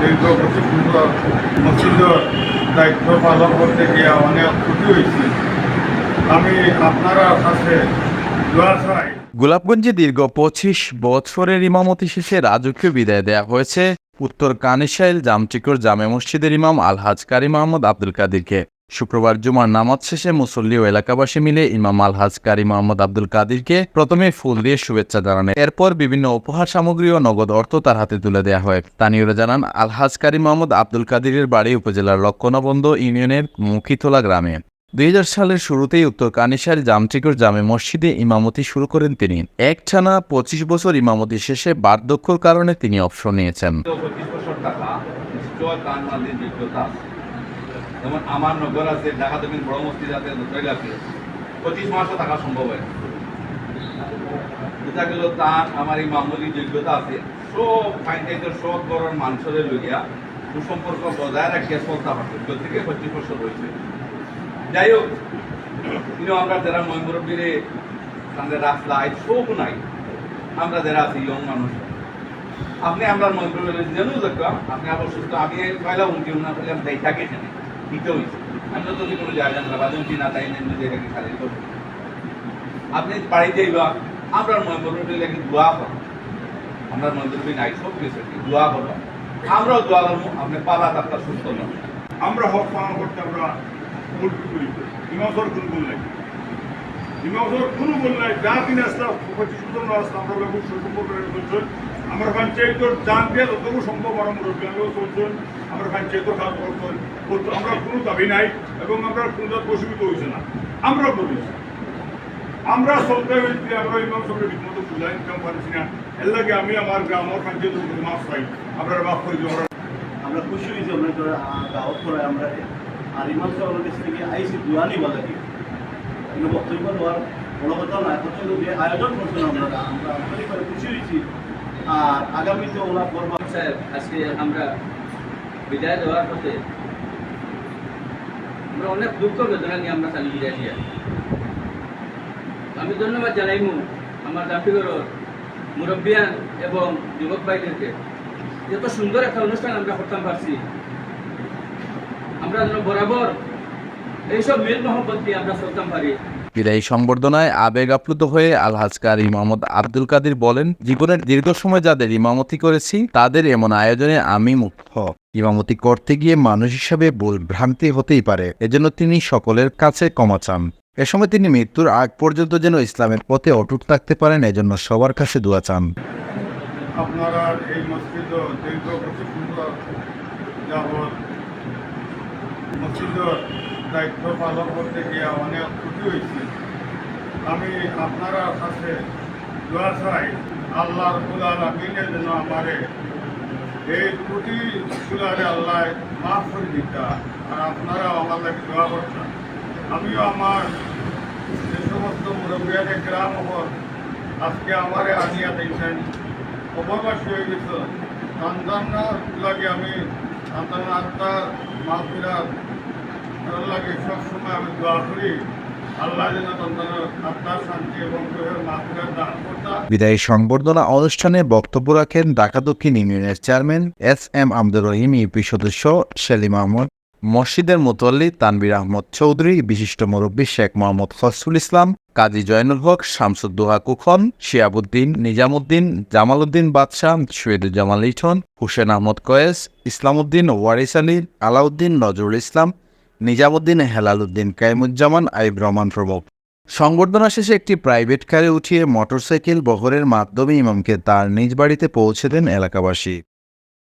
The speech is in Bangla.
দীর্ঘ বছর মসজিদের দায়িত্ব পালন করতে গিয়ে অনেক ক্ষতি হয়েছে। আমি আপনারা কাছে গোলাপগঞ্জে দীর্ঘ পঁচিশ বছরের ইমামতি শেষে রাজকীয় বিদায় দেয়া হয়েছে উত্তর কানিসাইল জামচিকর জামে মসজিদের ইমাম আলহাজ কারি মোহাম্মদ আব্দুল কাদিরকে। শুক্রবার জুমার নামাজ শেষে মুসল্লি ও এলাকাবাসী মিলে ইমাম আলহাজ কারি মোহাম্মদ আব্দুল কাদিরকে প্রথমে ফুল দিয়ে শুভেচ্ছা জানান। এরপর বিভিন্ন উপহার সামগ্রী ও নগদ অর্থ তার হাতে তুলে দেওয়া হয়। স্থানীয়রা জানান, আলহাজ কারি মোহাম্মদ আব্দুল কাদিরের বাড়ি উপজেলার লক্ষণবন্দ ইউনিয়নের মুখিতলা গ্রামে। দুই হাজার সালের শুরুতেই উত্তর কানিসার জামচিকর জামে মসজিদে ইমামতি শুরু করেন তিনি। এক ছানা পঁচিশ বছর ইমামতি শেষে বার্ধক্যর কারণে তিনি অবসর নিয়েছেন। যেমন আমার নগর আছে, ঢাকা দক্ষিণ বড় মসজিদ আছে দোতরাইল আছে, পঁচিশ মাসও থাকা সম্ভব হয়। বুঝা গেল তার, আমার এই মামুলি যোগ্যতা আছে। সব ফাইনাইজের সব বড় মানুষের লইয়া সুসম্পর্ক বজায় রাখিয়া চলতে পারছে চোদ্দ থেকে পঁচিশ বছর হয়েছে যাই হোক কিন্তু আমরা যারা ময়মুরব্বীরে তাদের রাস্তা আই সব নাই। আমরা যারা আছি ইয়ং মানুষ। আপনি আমরা মন্ত্র জানো দেখা আপনি আবার সুস্থ, আমি পয়লা উনকি উনা বললাম তাই থাকে দিতে হয়েছে। আমি তো কোনো জায়গা না বাদে উনকি না, তাই নেন যদি খালি করব। আপনি বাড়িতে যাইবা আমরা মন্ত্র লাগি দোয়া করো আমরা মন্ত্র নাই সব কিছু দোয়া করো আমরাও দোয়া করব, আপনি পালা তার সুস্থ নয় আমরা হক পালন করতে আমরা মুরগি করি। নাই? ইমামসর কোনো গুণ নাই? যা দিন আসলাম পঁচিশ বছর না আসলাম, আমরা ব্যবহার সম্পর্ক আমরা পঞ্চায়েতর দান দিয়ে যতটুকু সম্ভব আমরা চলছেন আমরা পঞ্চায়েতর কাজ করতো আমরা কোনো দাবি নাই এবং আমরা কোনো অসুবিধা হয়েছে না। আমরা করেছি আমরা চলতে হয়েছি, আমরা ইমাম সঙ্গে ঠিকমতো বুঝাই ইনকাম পারছি না। এর লাগে আমি আমার গ্রাম আমার পঞ্চায়েত মাফ পাই আমরা মাফ করে আমরা আমরা খুশি হয়েছি, আমরা করে দাওয়াত করাই আমরা। আর ইমাম সাহেব আমাদের কাছ থেকে আইসি দুয়ানি বলে। বক্তব্য দেওয়ার বড় কথা না এখন আয়োজন করছেন আমরা আমরা খুশি হয়েছি। আর আগামীতে ওরা করব স্যার আজকে আমরা বিদায় দেওয়ার পথে আমরা অনেক দুঃখ বেদনা নিয়ে আমরা চালি বিদায় দিয়ে। আমি ধন্যবাদ জানাইমু আমার জাতিগর মুরব্বিয়ান এবং যুবক ভাইদেরকে। এত সুন্দর একটা অনুষ্ঠান আমরা করতাম পারছি আমরা যেন বরাবর এইসব মিল মহব্বত দিয়ে আমরা চলতাম পারি। বিদায়ী সংবর্ধনায় আবেগ আপ্লুত হয়ে আলহাজ কারি মোহাম্মদ আব্দুল কাদির বলেন, জীবনের দীর্ঘ সময় যাদের ইমামতি করেছি, তাদের এমন আয়োজনে আমি মুগ্ধ। ইমামতি করতে গিয়ে মানুষ হিসাবে ভুল ভ্রান্তি হতেই পারে, এজন্য তিনি সকলের কাছে ক্ষমা চান। এ সময় তিনি মৃত্যুর আগ পর্যন্ত যেন ইসলামের পথে অটুট থাকতে পারেন, এজন্য সবার কাছে দোয়া চান। আপনারা এই মসজিদ দীর্ঘ মসজিদের দায়িত্ব পালন করতে গিয়ে অনেক ক্ষতি হয়েছে। আমি আপনারা কাছে দোয়া চাই, আল্লাহ রবুল আলমিনে যেন আমারে এই ত্রুটি গুলারে আল্লাহ মাফ করে দিতা, আর আপনারাও আমার লাগে দোয়া করছেন। আমিও আমার যে সমস্ত মুরব্বিয়ারে গ্রাম হল আজকে আমারে আনিয়া দিয়েছেন অবকাশ হয়ে গেছে। সন্তানার লাগে আমি সন্তান আত্মা মাফিরার লাগে সবসময় আমি দোয়া করি বিদায়ী সংবর্ধনা অনুষ্ঠানে বক্তব্য রাখেন ঢাকা দক্ষিণ ইউনিয়নের chairman S M Abdur Rahim, UP সদস্য সেলিম আহমদ, মসজিদের মোতল্লি তানবির আহমদ চৌধুরী, বিশিষ্ট মুরব্বী শেখ মোহাম্মদ ফসরুল ইসলাম, কাজী জয়নুল হক, শামসুদ্দোহা কুখন, শিয়াবুদ্দিন নিজামুদ্দিন, জামালউদ্দিন বাদশাহ শহীদুজ্জামান ইঠন হুসেন আহমদ কয়েস, ইসলামউদ্দিন ওয়ারিস আলী, আলাউদ্দিন নজরুল ইসলাম নিজামুদ্দিন হেলালুদ্দিন, কাইমুজ্জামান আইব রহমান প্রমুখ। সংবর্ধনা শেষে একটি প্রাইভেট কারে উঠিয়ে মোটরসাইকেল বহরের মাধ্যমে ইমামকে তার নিজ বাড়িতে পৌঁছে দেন এলাকাবাসী।